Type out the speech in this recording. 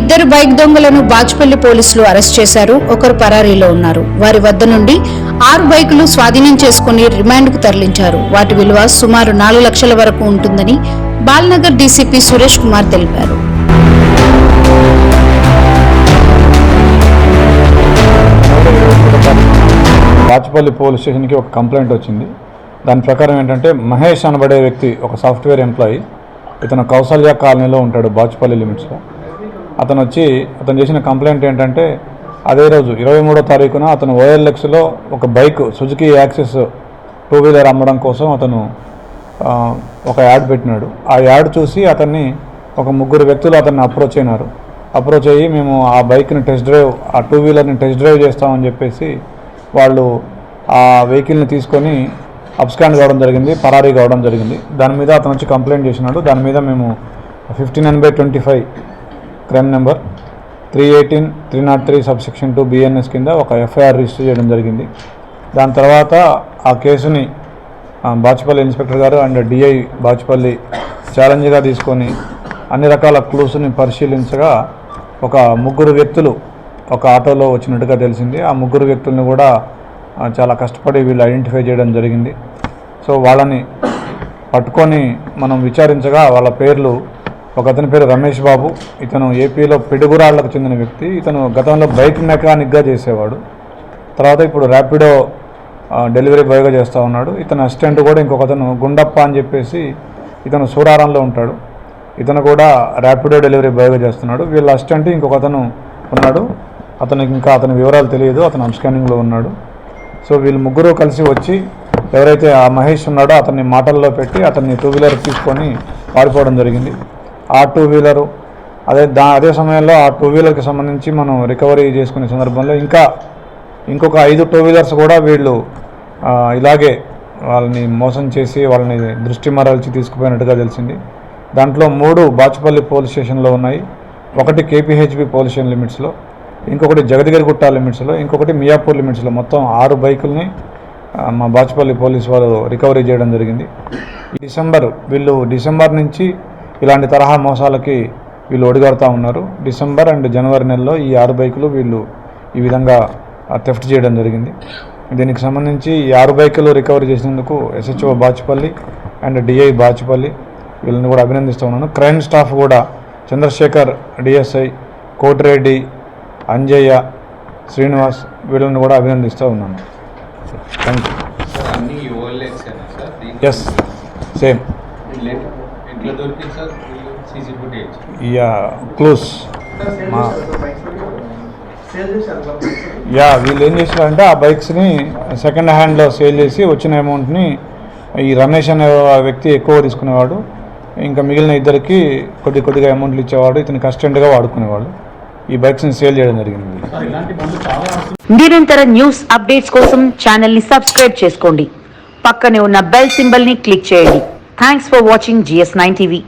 ఇద్దరు బైక్ దొంగలను బాచుపల్లి పోలీసులు అరెస్ట్ చేశారు. ఒకరు పరారీలో ఉన్నారు. వారి వద్ద నుండి ఆరు బైకులు స్వాధీనం చేసుకుని రిమాండ్కు తరలించారు. వాటి విలువ సుమారు నాలుగు లక్షల వరకు ఉంటుందని బాల్నగర్ డీసీపీ సురేష్ కుమార్ తెలిపారు. బాచుపల్లి పోలీస్ స్టేషన్కి ఒక కంప్లైంట్ వచ్చింది. దాని ప్రకారం ఏంటంటే మహేష్ అనబడే వ్యక్తి ఒక సాఫ్ట్వేర్ ఎంప్లాయీ. ఇతను కౌసల్య కాలనీలో ఉంటాడు బాచుపల్లి లిమిట్స్లో. అతను వచ్చి అతను చేసిన కంప్లైంట్ ఏంటంటే అదే రోజు ఇరవై మూడో తారీఖున అతను ఓఎల్ఎక్స్లో ఒక bike Suzuki Access two wheeler అమ్మడం కోసం అతను ఒక యాడ్ పెట్టినాడు. ఆ యాడ్ చూసి అతన్ని ఒక ముగ్గురు వ్యక్తులు అతన్ని అప్రోచ్ అయినారు. అప్రోచ్ అయ్యి మేము ఆ బైక్ని టెస్ట్ డ్రైవ్ ఆ టూ వీలర్ని టెస్ట్ డ్రైవ్ చేస్తామని చెప్పేసి వాళ్ళు ఆ వెహికల్ని తీసుకొని అబ్స్కాండ్ కావడం జరిగింది పరారీ కావడం జరిగింది. దాని మీద అతను వచ్చి కంప్లైంట్ చేసినాడు. దాని మీద మేము fifteen nine by twenty five crime number three eighteen three not three subsection two BNS కింద ఒక ఎఫ్ఐఆర్ రిజిస్టర్ చేయడం జరిగింది. దాని తర్వాత ఆ కేసుని ఆ, బాచుపల్లి ఇన్స్పెక్టర్ గారు అండ్ డిఐ బాచుపల్లి ఛాలెంజ్గా తీసుకొని అన్ని రకాల క్లూస్ని పరిశీలించగా ఒక ముగ్గురు వ్యక్తులు ఒక ఆటోలో వచ్చినట్టుగా తెలిసింది. ఆ ముగ్గురు వ్యక్తుల్ని కూడా చాలా కష్టపడి వీళ్ళు ఐడెంటిఫై చేయడం జరిగింది. సో వాళ్ళని పట్టుకొని మనం విచారించగా వాళ్ళ పేర్లు ఒక అతని పేరు రమేష్ బాబు. ఇతను ఏపీలో పిడుగురాళ్ళకు చెందిన వ్యక్తి. ఇతను గతంలో బైక్ మెకానిక్గా చేసేవాడు. తర్వాత ఇప్పుడు ర్యాపిడో డెలివరీ బాయ్గా చేస్తూ ఉన్నాడు. ఇతను అసిస్టెంట్ కూడా ఇంకొక అతను గుండప్ప అని చెప్పేసి ఇతను సూరారంలో ఉంటాడు. ఇతను కూడా ర్యాపిడో డెలివరీ బాయ్గా చేస్తున్నాడు. వీళ్ళ అసిస్టెంట్ ఇంకొక అతను ఉన్నాడు. అతనికి ఇంకా అతని వివరాలు తెలియదు. అతను అన్స్కానింగ్లో ఉన్నాడు. సో వీళ్ళు ముగ్గురు కలిసి వచ్చి ఎవరైతే ఆ మహేష్ ఉన్నాడో అతన్ని మాటల్లో పెట్టి అతన్ని టూ వీలర్ తీసుకొని పారిపోవడం జరిగింది. ఆ టూ వీలరు. అదే దా అదే సమయంలో ఆ టూ వీలర్కి సంబంధించి మనం రికవరీ చేసుకునే సందర్భంలో ఇంకా ఇంకొక ఐదు టూ వీలర్స్ కూడా వీళ్ళు ఇలాగే వాళ్ళని మోసం చేసి వాళ్ళని దృష్టి మరల్చి తీసుకుపోయినట్టుగా తెలిసింది. దాంట్లో మూడు బాచుపల్లి పోలీస్ స్టేషన్లో ఉన్నాయి. ఒకటి కేపీహెచ్బి పోలీస్ స్టేషన్ లిమిట్స్లో ఇంకొకటి జగదిగిరిగుట్ట లిమిట్స్లో ఇంకొకటి మియాపూర్ లిమిట్స్లో. మొత్తం ఆరు బైకుల్ని మా బాచుపల్లి పోలీస్ వారు రికవరీ చేయడం జరిగింది. డిసెంబర్ వీళ్ళు డిసెంబర్ నుంచి ఇలాంటి తరహా మోసాలకి వీళ్ళు ఒడిగడుతూ ఉన్నారు. డిసెంబర్ అండ్ జనవరి నెలలో ఈ ఆరు బైకులు వీళ్ళు ఈ విధంగా థెఫ్ట్ చేయడం జరిగింది. దీనికి సంబంధించి ఈ ఆరు బైకులు రికవరీ చేసినందుకు SHO Bachupally and DI Bachupally వీళ్ళని కూడా అభినందిస్తూ ఉన్నాను. క్రైమ్ స్టాఫ్ కూడా చంద్రశేఖర్ డిఎస్ఐ కోటిరెడ్డి అంజయ్య శ్రీనివాస్ వీళ్ళని కూడా అభినందిస్తూ ఉన్నాను. Thank you yes same yeah clues మా యా వీళ్ళు ఏం చేశారంటే ఆ బైక్స్ని సెకండ్ హ్యాండ్లో సేల్ చేసి వచ్చిన అమౌంట్ని ఈ రమేష్ అనే వ్యక్తి ఎక్కువ తీసుకునేవాడు. ఇంకా మిగిలిన ఇద్దరికి కొద్ది కొద్దిగా అమౌంట్లు ఇచ్చేవాడు. ఇతను కస్టెంట్గా వాడుకునేవాడు. ఈ బైక్స్ని సేల్ చేయడం జరిగింది. నిరంతర న్యూస్ అప్డేట్స్ కోసం ఛానల్ని సబ్స్క్రైబ్ చేసుకోండి. పక్కనే ఉన్న బెల్ సింబల్ని క్లిక్ చేయండి. Thanks for watching GS9 TV.